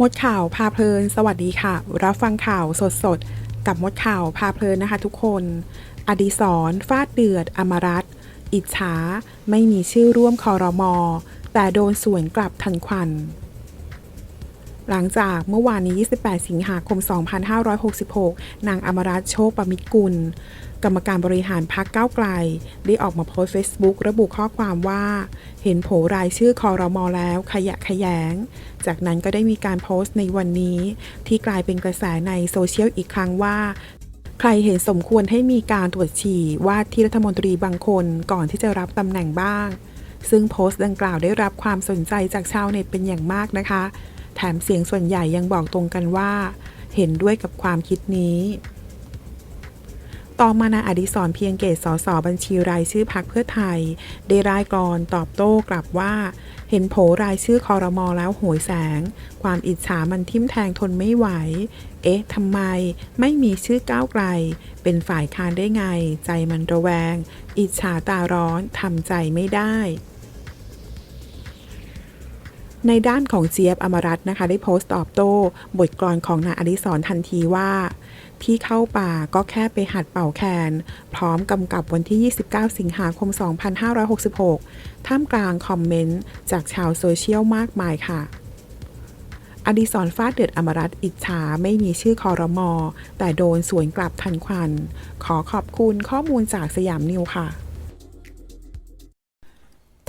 มดข่าวพาเพลิน สวัสดีค่ะ รับฟังข่าวสดสดกับมดข่าวพาเพลินนะคะทุกคน อดีศรฟาดเดือด อมรัตอิจฉา ไม่มีชื่อร่วมคอรมอ แต่โดนสวนกลับทันควัน หลังจากเมื่อวานนี้ 28 สิงหาคม 2566 นางอมรัตน์โชคประมิตรกุล กรรมการบริหารพักก้าวไกล ได้ออกมาโพสต์ Facebook ระบุข้อความว่า เห็นโผรายชื่อคอรมอแล้วขยะขยง จากนั้นก็ได้มีการโพสต์ในวันนี้ ที่กลายเป็นกระแสในโซเชียลอีกครั้งว่าใครเห็นสมควรให้มีการตรวจฉี่ว่าที่รัฐมนตรีบางคนก่อนที่จะรับตำแหน่งบ้าง ซึ่งโพสต์ดังกล่าวได้รับความสนใจจากชาวเน็ตเป็นอย่างมากนะคะ แถมเสียงส่วนใหญ่ยังบอกตรงกันว่า เห็นด้วยกับความคิดนี้ ต่อมานายอดิศรเพียงเกตสสบัญชีรายชื่อพักเพื่อไทย ได้รายกรตอบโต้กลับว่า เห็นโผรายชื่อคอรมอแล้วโหยแสง ความอิจฉามันทิ่มแทงทนไม่ไหว เอ๊ะทำไมไม่มีชื่อก้าวไกล เป็นฝ่ายค้านได้ไง ใจมันระแวง อิจฉาตาร้อนทำใจไม่ได้ ในด้านของเจี๊ยบอมรัตน์นะคะ ได้โพสต์ตอบโต้ บทกลอนของนายอดิศรทันทีว่า ที่เข้าป่าก็แค่ไปหัดเป่าแคน พร้อมกำกับวันที่ 29 สิงหาคม 2566 ท่ามกลางคอมเมนต์จากชาวโซเชียลมากมายค่ะอดิศรฟาดเดือดอมรัตน์อิจฉาไม่มีชื่อคอรมอ แต่โดนสวนกลับทันควัน ขอขอบคุณข้อมูลจากสยามนิวค่ะ